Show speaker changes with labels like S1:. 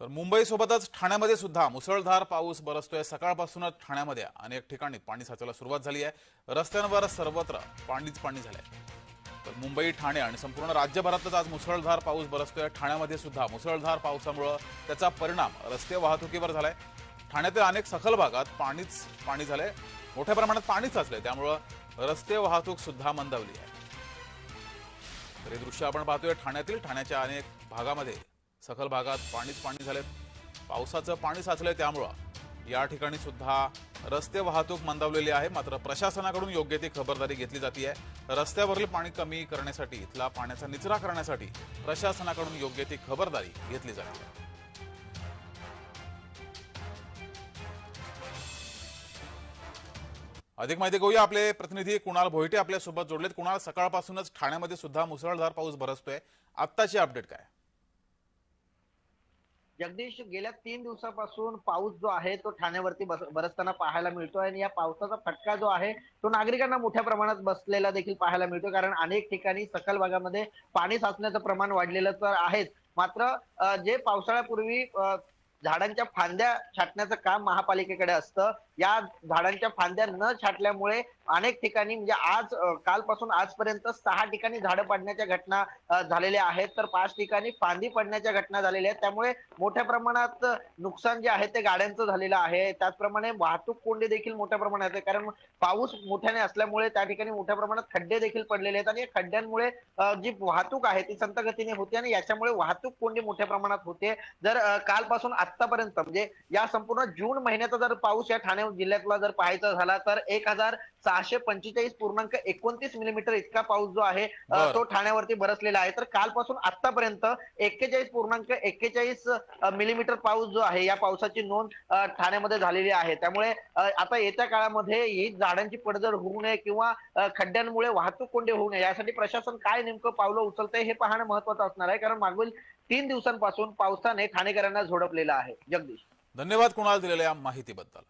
S1: तर मुंबईसोबतच ठाण्यामध्ये सुद्धा मुसळधार पाऊस बरसतोय. सकाळपासूनच ठाण्यामध्ये अनेक ठिकाणी पाणी साचायला सुरुवात झाली आहे. रस्त्यांवर सर्वत्र पाणीच पाणी झालंय. तर मुंबई ठाणे आणि संपूर्ण राज्यभरातच आज मुसळधार पाऊस बरसतोय. ठाण्यामध्ये सुद्धा मुसळधार पावसामुळं त्याचा परिणाम रस्ते वाहतुकीवर झालाय. ठाण्यातील अनेक सखल भागात पाणीच पाणी झालंय. मोठ्या प्रमाणात पाणी साचलंय. त्यामुळं रस्ते वाहतूक सुद्धा मंदावली आहे. तर हे दृश्य आपण पाहतोय. ठाण्यातील ठाण्याच्या अनेक भागामध्ये सखल भागात पाणीच पाणी झाले पावसाचं पाणी साचलंय त्यामुळं. या ठिकाणी सुद्धा रस्ते वाहतूक मंदावलेली आहे. मात्र प्रशासनाकडून योग्य ती खबरदारी घेतली जाते रस्त्यावरील पाणी कमी करण्यासाठी इथला पाण्याचा निचरा करण्यासाठी प्रशासनाकडून योग्य ती खबरदारी घेतली जाते अधिक माहिती घेऊया आपले प्रतिनिधी कुणाल भोईटे आपल्यासोबत जोडलेत. कुणाल सकाळपासूनच ठाण्यामध्ये सुद्धा मुसळधार पाऊस बरसतोय आत्ताची अपडेट काय?
S2: जगदीश गेल्या तीन दिवसापासून पाऊस जो आहे तो ठाण्यावरती बस- बरसताना पाहायला मिळतो आणि या पावसाचा फटका जो आहे तो नागरिकांना मोठ्या प्रमाणात बसलेला देखील पाहायला मिळतो कारण अनेक ठिकाणी सखल भागामध्ये पाणी साचण्याचं प्रमाण वाढलेलं तर आहेच. मात्र जे पावसाळ्यापूर्वी झाडांच्या फांद्या छाटण्याचं काम महापालिकेकडे असतं या झाडांच्या फांद्या न छाटल्यामुळे अनेक ठिकाणी म्हणजे आज कालपासून आजपर्यंत सहा ठिकाणी झाडं पडण्याच्या घटना झालेल्या आहेत. तर पाच ठिकाणी फांदी पडण्याच्या घटना झालेल्या आहेत. त्यामुळे मोठ्या प्रमाणात नुकसान जे आहे ते गाड्यांचं झालेलं आहे. त्याचप्रमाणे वाहतूक कोंडी देखील मोठ्या प्रमाणात आहे. कारण पाऊस मोठ्याने असल्यामुळे त्या ठिकाणी मोठ्या प्रमाणात खड्डे देखील पडलेले आहेत. आणि या खड्ड्यांमुळे जी वाहतूक आहे ती संत गतीने होते आणि याच्यामुळे वाहतूक कोंडी मोठ्या प्रमाणात होते. जर कालपासून आतापर्यंत म्हणजे या संपूर्ण जून महिन्याचा जर पाऊस या ठाणे जिल्ह्यातला जर पाहायचा झाला तर एक हजार सहाशे पंचेचाळीस पूर्णांक एकोणतीस मिलीमीटर इतका पाऊस जो आहे. तो ठाण्यावरती बरसलेला आहे. तर कालपासून आतापर्यंत एक्केचाळीस पूर्णांक एक्केचाळीस मिलीमीटर पाऊस जो आहे या पावसाची नोंद ठाण्यामध्ये झालेली आहे. त्यामुळे आता येत्या काळामध्ये ही झाडांची पडझड होऊ नये किंवा खड्ड्यांमुळे वाहतूक कोंडी होऊ नये यासाठी प्रशासन काय नेमकं पावलं उचलतंय हे पाहणं महत्वाचं असणार आहे. कारण मागील तीन दिवसांपासून पावसाने ठाणेकरांना झोडपलेलं आहे. जगदीश.
S1: धन्यवाद कुणाल दिलेल्या या माहितीबद्दल.